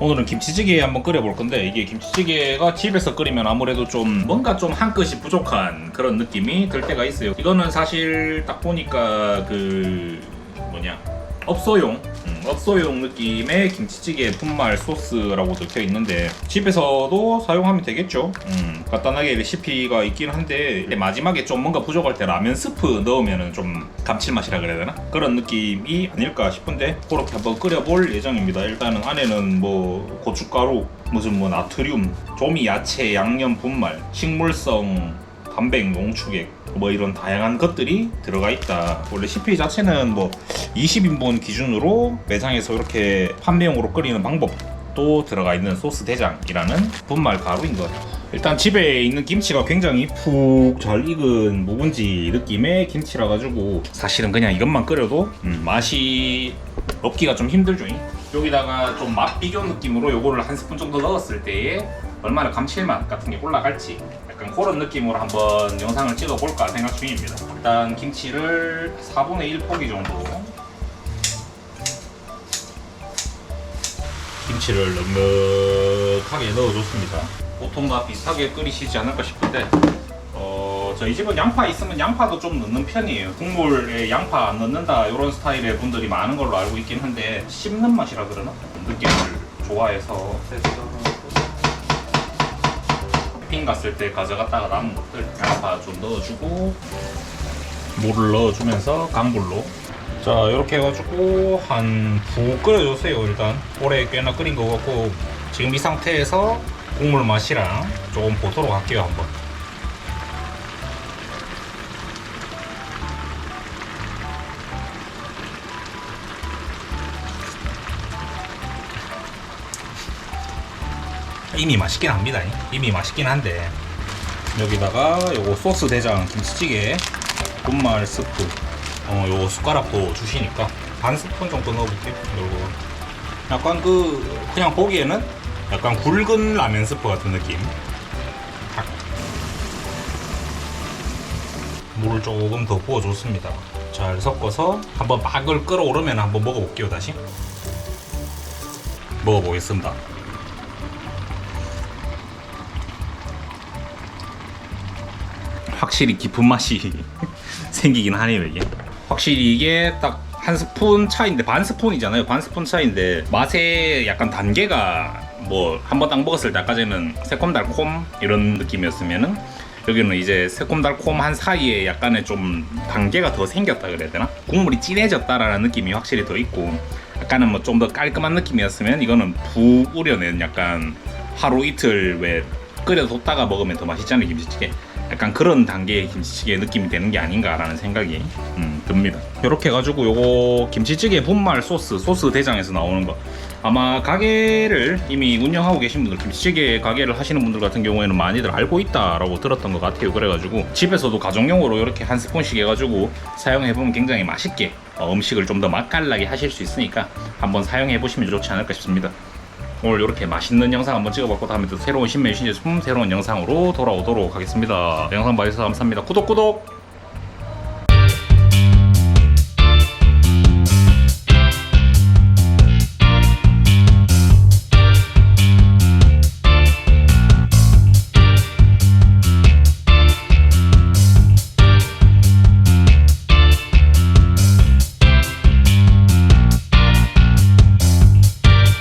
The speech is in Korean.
오늘은 김치찌개 한번 끓여볼 건데 이게 김치찌개가 집에서 끓이면 아무래도 좀 뭔가 좀 한 끗이 부족한 그런 느낌이 들 때가 있어요. 이거는 사실 딱 보니까 그 뭐냐 업소용 음, 업소용 느낌의 김치찌개 분말 소스라고 적혀 있는데 집에서도 사용하면 되겠죠. 음, 간단하게 레시피가 있긴 한데 마지막에 좀 뭔가 부족할 때 라면 스프 넣으면 좀 감칠맛이라 그래야 되나 그런 느낌이 아닐까 싶은데 그렇게 한번 끓여볼 예정입니다. 일단은 안에는 뭐 고춧가루 무슨 뭐 나트륨 조미 야채 양념 분말 식물성 단백, 농축액 뭐 이런 다양한 것들이 들어가 있다. 원래 레시피 자체는 뭐 20인분 기준으로 매장에서 이렇게 판매용으로 끓이는 방법 도 들어가 있는 소스 대장이라는 분말 가루인 것 같아요. 일단 집에 있는 김치가 굉장히 푹 잘 익은 묵은지 느낌의 김치라 가지고 사실은 그냥 이것만 끓여도 음, 맛이 없기가 좀 힘들죠. 여기다가 좀 맛 비교 느낌으로 요거를 한 스푼 정도 넣었을 때에 얼마나 감칠맛 같은 게 올라갈지 약간 그런 느낌으로 한번 영상을 찍어볼까 생각 중입니다. 일단 김치를 4분의 1 포기 정도 김치를 넉넉하게 넣어줬습니다. 보통 다 비슷하게 끓이시지 않을까 싶은데 어, 저희 집은 양파 있으면 양파도 좀 넣는 편이에요. 국물에 양파 안 넣는다 이런 스타일의 분들이 많은 걸로 알고 있긴 한데 씹는 맛이라 그러나 느낌을 좋아해서 캠핑 갔을 때 가져갔다가 남은 것들 양파 좀 넣어주고 물을 넣어주면서 강불로 자 이렇게 해가지고 한 푹 끓여주세요 일단. 오래 꽤나 끓인 것 같고 지금 이 상태에서 국물 맛이랑 조금 보도록 할게요 한번. 이미 맛있긴 합니다. 이미 맛있긴 한데. 여기다가 요거 소스 대장 김치찌개 분말 스프 어 요거 숟가락도 주시니까 반 스푼 정도 넣어볼게요. 요거. 약간 그 그냥 보기에는 약간 굵은 라면 스프 같은 느낌. 탁. 물을 조금 더 부어줬습니다. 잘 섞어서 한번 막을 끓어오르면 한번 먹어볼게요 다시. 먹어보겠습니다. 확실히 깊은 맛이 생기긴 하네요 이게 확실히 이게 딱 한 스푼 차인데 반 스푼이잖아요. 반 스푼 차인데 맛의 약간 단계가 뭐 한 번 딱 먹었을 때 아까 전에는 새콤달콤 이런 느낌이었으면은 여기는 이제 새콤달콤한 사이에 약간의 좀 단계가 더 생겼다 그래야 되나? 국물이 진해졌다라는 느낌이 확실히 더 있고 약간은 뭐좀 더 깔끔한 느낌이었으면 이거는 푹 우려낸 약간 하루 이틀 왜 끓여뒀다가 먹으면 더 맛있잖아요 김치찌개? 약간 그런 단계의 김치찌개 느낌이 되는 게 아닌가라는 생각이 음, 듭니다 이렇게 해가지고 요거 김치찌개 분말 소스 소스 대장에서 나오는 거 아마 가게를 이미 운영하고 계신 분들 김치찌개 가게를 하시는 분들 같은 경우에는 많이들 알고 있다라고 들었던 것 같아요 그래가지고 집에서도 가정용으로 이렇게 한 스푼씩 해가지고 사용해보면 굉장히 맛있게 어, 음식을 좀 더 맛깔나게 하실 수 있으니까 한번 사용해보시면 좋지 않을까 싶습니다 오늘 이렇게 맛있는 영상 한번 찍어봤고 다음에 또 새로운 신메뉴 신제품 새로운 영상으로 돌아오도록 하겠습니다. 영상 봐주셔서 감사합니다. 구독 구독!